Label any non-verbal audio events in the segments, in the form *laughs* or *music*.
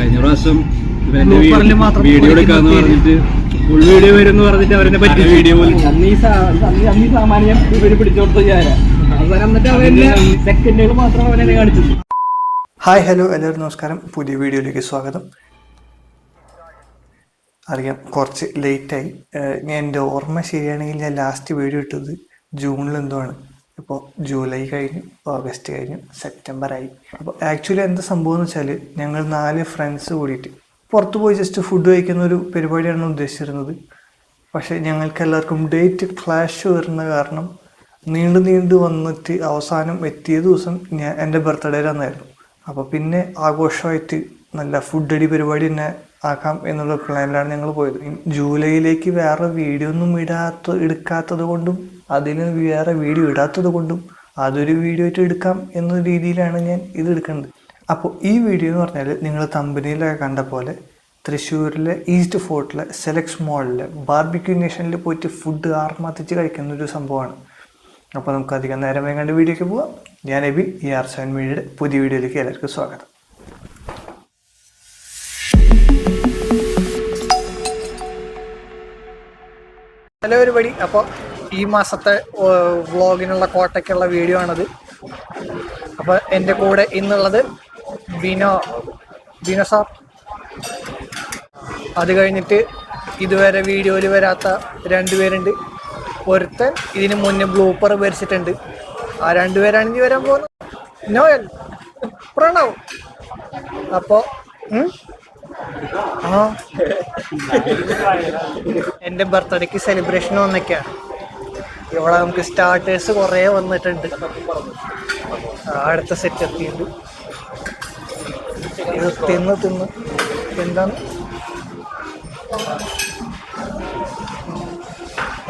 കഴിഞ്ഞ പ്രാവശ്യം വീഡിയോ എടുക്കാന്ന് പറഞ്ഞിട്ട് ഫുൾ വീഡിയോ വരും എന്ന് പറഞ്ഞിട്ട് അവരെന്നെ പറ്റി വീഡിയോ പോലും. അന്ന് സാമാന്യം ഇവർ പിടിച്ചോടത്ത് അവസാനം എന്നിട്ട് സെക്കൻഡുകൾ മാത്രം കാണിച്ചത് ഹായ് ഹലോ എല്ലാവരും നമസ്കാരം. പുതിയ വീഡിയോയിലേക്ക് സ്വാഗതം. അറിയാം കുറച്ച് ലേറ്റായി ഞാൻ എന്റെ ഓർമ്മ ശരിയാണെങ്കിൽ ഞാൻ ലാസ്റ്റ് വീഡിയോ ഇട്ടത് ജൂണിൽ എന്തോ ആണ്. ഇപ്പോൾ ജൂലൈ കഴിഞ്ഞു ഓഗസ്റ്റ് കഴിഞ്ഞു സെപ്റ്റംബർ ആയി. അപ്പോൾ ആക്ച്വലി എന്താ സംഭവം എന്ന് വെച്ചാൽ ഞങ്ങൾ നാല് ഫ്രണ്ട്സ് കൂടിയിട്ട് പുറത്ത് പോയി ജസ്റ്റ് ഫുഡ് കഴിക്കുന്ന ഒരു പരിപാടിയാണ് ഉദ്ദേശിച്ചിരുന്നത്. പക്ഷേ ഞങ്ങൾക്ക് എല്ലാവർക്കും ഡേറ്റ് ക്ലാഷ് വരുന്ന കാരണം നീണ്ടു നീണ്ടു വന്നിട്ട് അവസാനം എത്തിയ ദിവസം ഞാൻ എന്റെ ബർത്ത്ഡേ അന്നായിരുന്നു അപ്പോൾ പിന്നെ ആഘോഷമായിട്ട് നല്ല ഫുഡ് അടി പരിപാടി തന്നെ ആക്കാം എന്നുള്ള പ്ലാനിലാണ് ഞങ്ങൾ പോയത്. ജൂലൈയിലേക്ക് വേറെ വീഡിയോ ഒന്നും ഇടാത്ത എടുക്കാത്തത് കൊണ്ടും അതിന് വേറെ വീഡിയോ ഇടാത്തത് കൊണ്ടും അതൊരു വീഡിയോ ആയിട്ട് എടുക്കാം എന്ന രീതിയിലാണ് ഞാൻ ഇത് എടുക്കുന്നത്. അപ്പോൾ ഈ വീഡിയോ എന്ന് പറഞ്ഞാൽ നിങ്ങൾ തമ്പനിയിലൊക്കെ കണ്ട പോലെ തൃശ്ശൂരിലെ ഈസ്റ്റ് ഫോർട്ടിലെ സെലക്സ് മോളിലെ ബാർബിക്യൂ നേഷനിൽ പോയിട്ട് ഫുഡ് ആർമാത്തിച്ച് കഴിക്കുന്ന ഒരു സംഭവമാണ്. അപ്പോൾ നമുക്ക് അധികം നേരം വേണ്ട വീഡിയോയ്ക്ക് പോവാം. ഞാൻ എബിൻ ഈ ആർ സെവൻ മീഡിയയുടെ പുതിയ വീഡിയോയിലേക്ക് എല്ലാവർക്കും സ്വാഗതം. ഹലോ ഒരുപടി അപ്പോൾ ഈ മാസത്തെ വ്ളോഗിനുള്ള കോട്ടയ്ക്കുള്ള വീഡിയോ ആണത്. അപ്പോൾ എന്റെ കൂടെ ഇന്നുള്ളത് ബിനോ ബിനോ സാർ. അത് കഴിഞ്ഞിട്ട് ഇതുവരെ വീഡിയോയിൽ വരാത്ത രണ്ടുപേരുണ്ട് ഒരുത്തൻ ഇതിന് മുന്നേ ബ്ലൂപ്പർ വരച്ചിട്ടുണ്ട് ആ രണ്ടുപേരാണ് ഇനി വരാൻ പോകുന്നത്. നോയൽ പ്രണവ് അപ്പോ എന്റെ ബർത്ത്ഡേക്ക് സെലിബ്രേഷൻ വന്നൊക്കെയാണ് ഇവിടെ നമുക്ക് സ്റ്റാർട്ടേഴ്സ് കുറേ വന്നിട്ടുണ്ട്. അടുത്ത സെറ്റ് എത്തിയിട്ടുണ്ട്. ഇത് തിന്ന് തിന്ന്. എന്താണ്?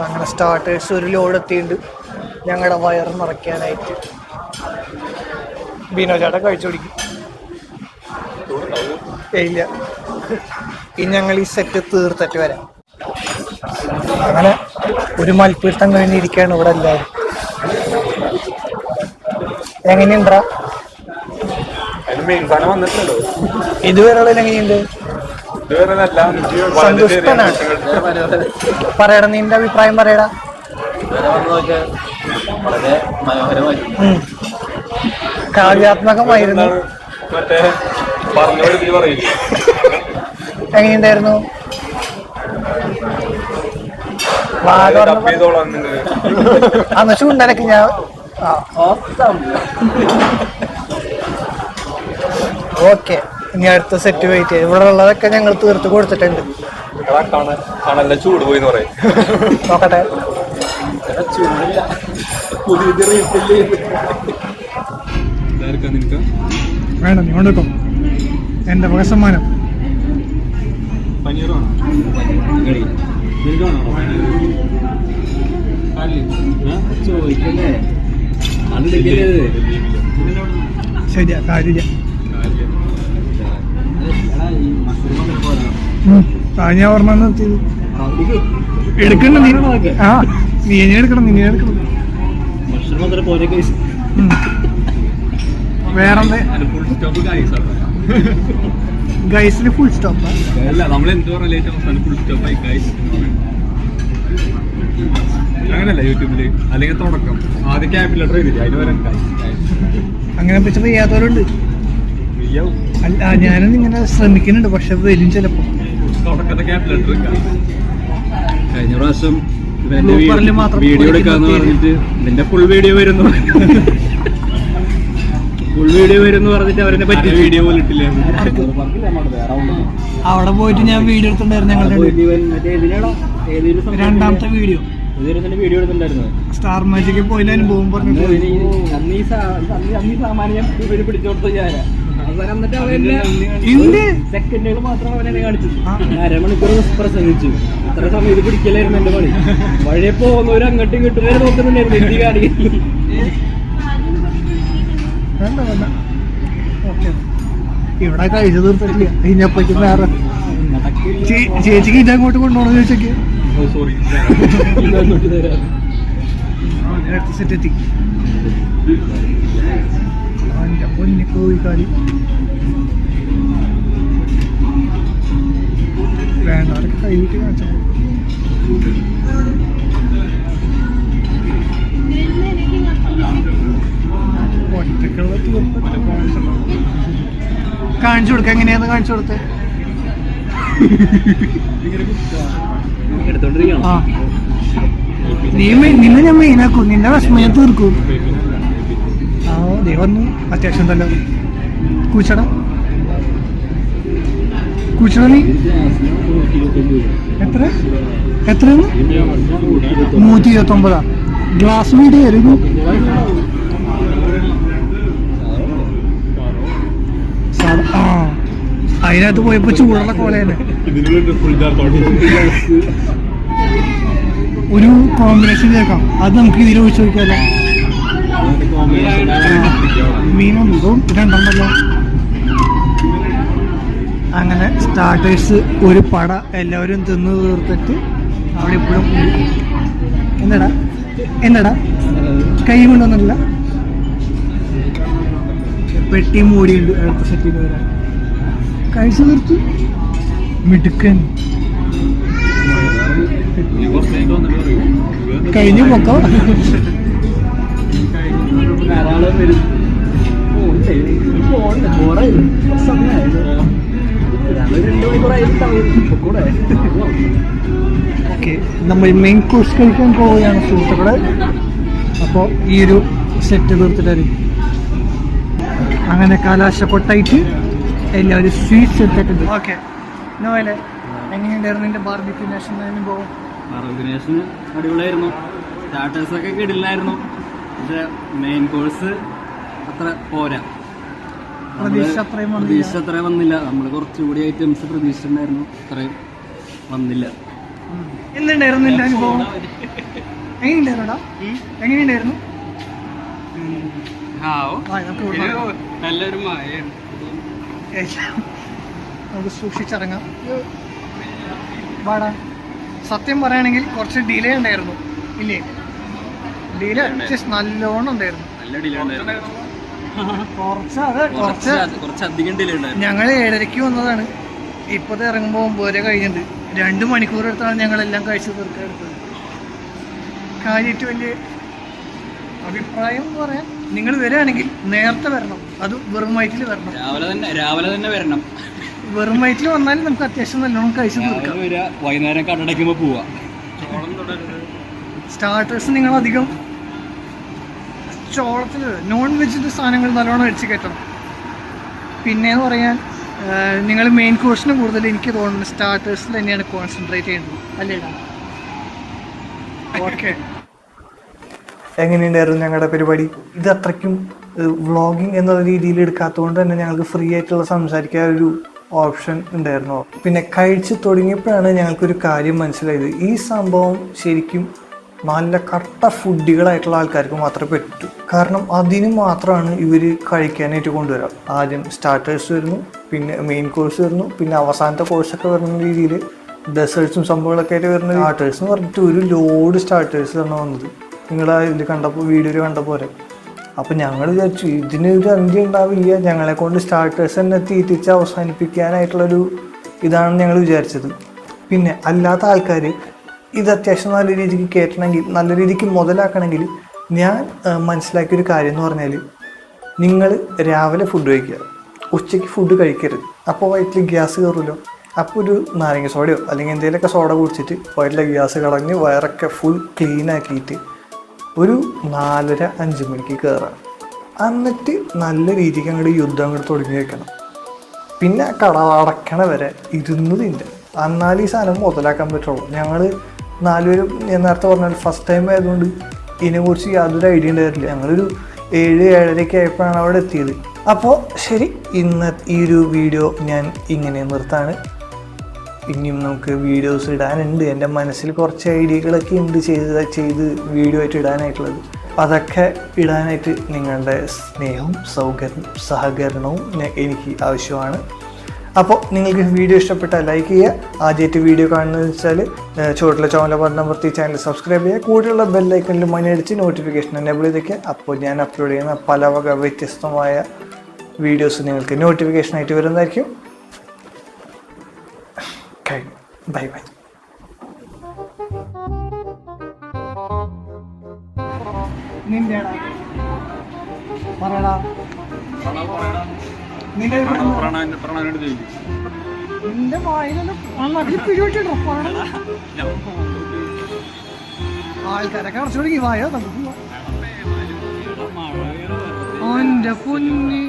അങ്ങനെ സ്റ്റാർട്ടേഴ്സ് ഒരു ലോഡ് എത്തിയിട്ടുണ്ട്. ഞങ്ങളുടെ വയർ നിറയ്ക്കാനായിട്ട്. ബീനോ ചേട്ടൻ കഴിച്ചു പിടിക്കും ഇല്ല. ഇനി ഞങ്ങൾ ഈ സെറ്റ് തീർത്തിട്ട് വരാം. അങ്ങനെ ഒരു മൽപ്പിടുത്തം കഴിഞ്ഞിരിക്കുകയാണ് ഇവിടെ എല്ലാവരും. എങ്ങനെയുണ്ടാ? ഇതുവരെയുള്ള എങ്ങനെയുണ്ട്? സന്തുഷ്ടനാണ്. പറയടാ നിന്റെ അഭിപ്രായം പറയടാ. വളരെ. കാവ്യാത്മകമായിരുന്നു. മറ്റേ പറഞ്ഞു പറയില്ല എങ്ങനെയുണ്ടായിരുന്നു? അന്ന് ചൂണ്ടനക്ക് *laughs* ഞാൻ ഓക്കെ ഇനി അടുത്ത സെറ്റ് വെയിറ്റ് ചെയ്യാം ഇവിടെ ഉള്ളതൊക്കെ ഞങ്ങൾ തീർത്ത് കൊടുത്തിട്ടുണ്ട്. ചൂട് പോയി പറയും. നോക്കട്ടെ. വേണം നീ കൊണ്ടുവെക്കും. എന്റെ വക സമ്മാനം. കളി. ചോദിക്കല്ലേ? അത് എടുക്കല്ലേ ശരിയാ കാര്യമില്ല. ഞാൻ ഓർമ്മ നീ ആ നീ ഇനി എടുക്കണം നീ എടുക്കണം. മഷ്റൂം *laughs* ഗൈസിന് ഫുൾ സ്റ്റോപ്പ് അല്ല നമ്മൾ എന്ത് അവസാനം ഫുൾ അങ്ങനല്ല യൂട്യൂബിൽ. അല്ലെങ്കിൽ തുടക്കം. ആദ്യം ക്യാപിറ്റൽ ലെറ്റർ അതിന് അങ്ങനെ പിടിച്ച് ചെയ്യാത്തവരുണ്ട് അല്ല ഞാനും ഇങ്ങനെ ശ്രമിക്കുന്നുണ്ട് പക്ഷെ വരും ചിലപ്പോ. തുടക്കത്തെ ക്യാപിറ്റൽ ലെറ്റർ കഴിഞ്ഞ പ്രാവശ്യം വീഡിയോ എടുക്കാന്ന് പറഞ്ഞിട്ട് ഇതിന്റെ ഫുൾ വീഡിയോ വരുന്നു. *laughs* ഫുൾ വീഡിയോ വരും പറഞ്ഞിട്ട് അവരെന്നെ പറ്റി വീഡിയോ പോലും ഇട്ടില്ല. അവിടെ പോയിട്ട് ഞാൻ വീഡിയോ എടുത്തിട്ടുണ്ടായിരുന്നു ഞങ്ങളുടെ രണ്ടാമത്തെ വീഡിയോ വീഡിയോ എടുത്തിട്ടുണ്ടായിരുന്നു? സ്റ്റാർ മാജിക്കിൽ പോയില്ല അനുഭവം അന്ന് സാമാന്യം ഇവർ പിടിച്ചോടത്ത് സെക്കൻഡുകൾ മാത്രം അവനെ കാണിച്ചത് ആ. അരമണിക്കൂർ പ്രസംഗിച്ചു. ഇത്ര സമയം ഇത് പിടിക്കലായിരുന്നു എന്റെ പണി. വഴിയെ പോകുന്നവരും അങ്ങോട്ടും ഇങ്ങോട്ടും വരെ നോക്കുന്നുണ്ടായിരുന്നു. എന്തി വേണ്ട വേണ്ട. ഓക്കെ. ഇവിടെ കഴിച്ചു തീർത്തിട്ടില്ല. ഇതിനെപ്പറ്റി വേറെ. ചേച്ചിക്ക് ഇത് അങ്ങോട്ട് കൊണ്ടുപോകണം ചോദിച്ചൊക്കെ. സോറി അടുത്ത സെറ്റ് എത്തി. എന്റെ പൊന്നി കോഴിക്കാലി വേണ്ടവരൊക്കെ കഴിഞ്ഞിട്ട് കാണിച്ചാൽ കാണിച്ചു കൊടുക്ക എങ്ങനെയാന്ന് കാണിച്ചു കൊടുത്ത്? നീ നിന്നെ ഞാൻ മെയിനാക്കും നിന്നെ വിഷമയെ ഞാൻ തീർക്കും. ആ ദേ വന്നു. അത്യാവശ്യം തന്നെ കൂച്ചട കൂച്ചട നീ? എത്ര? എത്രയാണ്? നൂറ്റി ഇരുപത്തി ഒമ്പതാ ഗ്ലാസ് വീട് ആയിരുന്നു സാധ- ആ അതിനകത്ത് പോയപ്പോ ചൂടുള്ള ചാർത്തോട്ടി ഒരു കോമ്പിനേഷൻ ചേർക്കാം. അത് നമുക്ക് ഇതിൽ ഒഴിച്ചു നോക്കിയാലോ? മീനുണ്ടോ രണ്ടെണ്ണല്ലോ അങ്ങനെ സ്റ്റാർട്ടേഴ്സ് ഒരു പട എല്ലാവരും തിന്ന് തീർത്തിട്ട് അവിടെ ഇപ്പോഴും എന്നടാ എന്നടാ കൈ കൊണ്ടുവന്നില്ല പെട്ടി മൂടിയുണ്ട്. അടുത്ത സെറ്റിൽ വരാൻ കഴിച്ചു തീർത്തു മിടുക്കൻ. കഴിഞ്ഞു പൊക്കോ? ഓക്കെ നമ്മൾ മെയിൻ കോഴ്സ് കഴിക്കാൻ പോവുകയാണ് സുഹൃത്തുക്കളെ. അപ്പോൾ ഈ ഒരു സെറ്റ് തീർത്തിട്ടായിരിക്കും അങ്ങനെ കലാശക്കൊട്ടായിട്ട് ഒരു സ്വീറ്റ്സ് എടുത്തിട്ടുണ്ട് ഓക്കെ നോവലെ. എങ്ങനെയുണ്ടായിരുന്നു എന്റെ ബാർബിക്യൂ നാഷണൽ അനുഭവം? അറബിനേഷന് അടിപൊളിയായിരുന്നു. സ്റ്റാർട്ടേഴ്സ് ഒക്കെ കിടില്ലായിരുന്നു പക്ഷെ മെയിൻ കോഴ്സ് അത്ര പോരാ. പ്രതീക്ഷ അത്രയും വന്നില്ല. പ്രതീക്ഷ അത്രയും വന്നില്ല. നമ്മൾ കുറച്ചുകൂടി ഐറ്റംസ് പ്രതീക്ഷിച്ചിട്ടുണ്ടായിരുന്നു. അത്രയും വന്നില്ല. എന്തുണ്ടായിരുന്നു എന്റെ അനുഭവം? എങ്ങനെയുണ്ടായിരുന്നുടാ? എങ്ങനെയുണ്ടായിരുന്നു? നല്ലൊരു മായാണ് നമുക്ക് സൂക്ഷിച്ചിറങ്ങാം. വാടാ. സത്യം പറയുകയാണെങ്കിൽ കുറച്ച് ഡിലേ ഉണ്ടായിരുന്നു. ഇല്ലേ? ഡിലേ അറ്റ്ലീസ്റ്റ് നല്ലോണം ഉണ്ടായിരുന്നു. കുറച്ച് അത് ഞങ്ങൾ ഏഴരയ്ക്ക് വന്നതാണ്. ഇപ്പോഴത്തെ ഇറങ്ങുമ്പോൾ ഒമ്പതരെ കഴിഞ്ഞിട്ടുണ്ട് രണ്ട് മണിക്കൂർ എടുത്താണ് ഞങ്ങളെല്ലാം കഴിച്ച് തീർക്കാൻ എടുത്തത്. കാര്യമായിട്ട് വലിയ അഭിപ്രായം എന്ന് പറയാൻ നിങ്ങൾ വരികയാണെങ്കിൽ നേരത്തെ വരണം. അത് വെറും വയറ്റിൽ വരണം. രാവിലെ തന്നെ രാവിലെ തന്നെ വരണം. വെറും വയറ്റിൽ വന്നാലും നമുക്ക് അത്യാവശ്യം നല്ലോണം കഴിച്ചു തീർക്കാം. രാവിലെ വരിക വൈകുന്നേരം കടടയ്ക്കുമ്പോൾ പോവാ. സ്റ്റാർട്ടേഴ്സ് നിങ്ങൾ അധികം ചോളത്തിൽ നോൺ വെജിന്റെ സാധനങ്ങൾ നല്ലോണം അടിച്ച് കയറ്റണം. പിന്നെന്ന് പറയാൻ നിങ്ങൾ മെയിൻ കോഴ്സിന് കൂടുതൽ എനിക്ക് തോന്നുന്നു സ്റ്റാർട്ടേഴ്സിൽ തന്നെയാണ് കോൺസെൻട്രേറ്റ് ചെയ്യേണ്ടത്. അല്ലേടാ? ഓക്കെ എങ്ങനെയുണ്ടായിരുന്നു ഞങ്ങളുടെ പരിപാടി? ഇത് അത്രയ്ക്കും വ്ളോഗിങ് എന്നുള്ള രീതിയിൽ എടുക്കാത്തതുകൊണ്ട് തന്നെ ഞങ്ങൾക്ക് ഫ്രീ ആയിട്ടുള്ള സംസാരിക്കാൻ ഒരു ഓപ്ഷൻ ഉണ്ടായിരുന്നു. പിന്നെ കഴിച്ച് തുടങ്ങിയപ്പോഴാണ് ഞങ്ങൾക്കൊരു കാര്യം മനസ്സിലായത്. ഈ സംഭവം ശരിക്കും നല്ല കട്ട ഫുഡുകളായിട്ടുള്ള ആൾക്കാർക്ക് മാത്രമേ പറ്റൂ. കാരണം അതിന് മാത്രമാണ് ഇവർ കഴിക്കാനായിട്ട് കൊണ്ടുവരിക ആദ്യം സ്റ്റാർട്ടേഴ്സ് വരുന്നു പിന്നെ മെയിൻ കോഴ്സ് വരുന്നു പിന്നെ അവസാനത്തെ കോഴ്സൊക്കെ വരുന്ന രീതിയിൽ ഡെസേർട്സും സംഭവങ്ങളൊക്കെ ആയിട്ട് വരുന്ന സ്റ്റാർട്ടേഴ്സ് എന്ന് പറഞ്ഞിട്ട് ഒരു ലോഡ് സ്റ്റാർട്ടേഴ്സ് ആണ് വന്നത്. നിങ്ങൾ ഇത് കണ്ടപ്പോൾ വീഡിയോയിൽ കണ്ട പോലെ അപ്പം ഞങ്ങൾ വിചാരിച്ചു ഇതിന് ഒരു അന്ത്യം ഉണ്ടാവില്ല. ഞങ്ങളെ കൊണ്ട് സ്റ്റാർട്ടേഴ്സ് തന്നെ തീറ്റിച്ച് അവസാനിപ്പിക്കാനായിട്ടുള്ളൊരു ഇതാണ് ഞങ്ങൾ വിചാരിച്ചത്. പിന്നെ അല്ലാത്ത ആൾക്കാർ ഇത് അത്യാവശ്യം നല്ല രീതിക്ക് കയറ്റണമെങ്കിൽ നല്ല രീതിക്ക് മുതലാക്കണമെങ്കിൽ ഞാൻ മനസ്സിലാക്കിയൊരു കാര്യം എന്ന് പറഞ്ഞാൽ നിങ്ങൾ രാവിലെ ഫുഡ് കഴിക്കുക. ഉച്ചയ്ക്ക് ഫുഡ് കഴിക്കരുത്. അപ്പോൾ വയറ്റിൽ ഗ്യാസ് കയറുമല്ലോ അപ്പോൾ ഒരു നാരങ്ങ സോഡയോ അല്ലെങ്കിൽ എന്തെങ്കിലുമൊക്കെ സോഡ കുടിച്ചിട്ട് വയറ്റിലെ ഗ്യാസ് കളഞ്ഞ് വയറൊക്കെ ഫുൾ ക്ലീൻ ആക്കിയിട്ട് ഒരു നാലര അഞ്ച് മണിക്ക് കയറാം എന്നിട്ട് നല്ല രീതിക്ക് അങ്ങോട്ട് യുദ്ധം അങ്ങോട്ട് തുടങ്ങി വെക്കണം. പിന്നെ കട അടക്കണ വരെ ഇരുന്നതിന്റെ എന്നാൽ ഈ സാധനം മുതലാക്കാൻ പറ്റുള്ളൂ. ഞങ്ങൾ നാലുപേരും ഞാൻ നേരത്തെ പറഞ്ഞാൽ ഫസ്റ്റ് ടൈം ആയതുകൊണ്ട് ഇതിനെക്കുറിച്ച് യാതൊരു ഐഡിയ ഉണ്ടായിരുന്നില്ല ഞങ്ങളൊരു ഏഴ് ഏഴരയ്ക്ക് ആയപ്പോഴാണ് അവിടെ എത്തിയത്. അപ്പോൾ ശരി ഇന്ന് ഈ ഒരു വീഡിയോ ഞാൻ ഇങ്ങനെ നിർത്താണ്. ഇനിയും നമുക്ക് വീഡിയോസ് ഇടാനുണ്ട്. എന്റെ മനസ്സിൽ കുറച്ച് ഐഡിയകളൊക്കെ ഉണ്ട് ചെയ്ത് ചെയ്ത് വീഡിയോ ആയിട്ട് ഇടാനായിട്ടുള്ളത്. അതൊക്കെ ഇടാനായിട്ട് നിങ്ങളുടെ സ്നേഹവും സൗകര്യവും സഹകരണവും എനിക്ക് ആവശ്യമാണ്. അപ്പോൾ നിങ്ങൾക്ക് വീഡിയോ ഇഷ്ടപ്പെട്ടാൽ ലൈക്ക് ചെയ്യുക. ആദ്യമായിട്ട് വീഡിയോ കാണുന്നത് വെച്ചാൽ ചുവട്ടിലെ ചോമല പറഞ്ഞ അമർത്തി ചാനൽ സബ്സ്ക്രൈബ് ചെയ്യുക. കൂടെയുള്ള ബെല്ലൈക്കണിൽ മണിയടിച്ച് നോട്ടിഫിക്കേഷൻ എനേബിൾ ചെയ്തേക്കുക. അപ്പോൾ ഞാൻ അപ്ലോഡ് ചെയ്യുന്ന പല വക വ്യത്യസ്തമായ വീഡിയോസ് നിങ്ങൾക്ക് നോട്ടിഫിക്കേഷൻ ആയിട്ട് വരുന്നതായിരിക്കും. Bye bye. നിന്റെടാ. പറയടാ. നിന്റെ നിന്റെ ആൾക്കാരൊക്കെ കുറച്ചുകൂടി തുടങ്ങി വായോ നമുക്ക്. ഓന്റെ പൊന്നി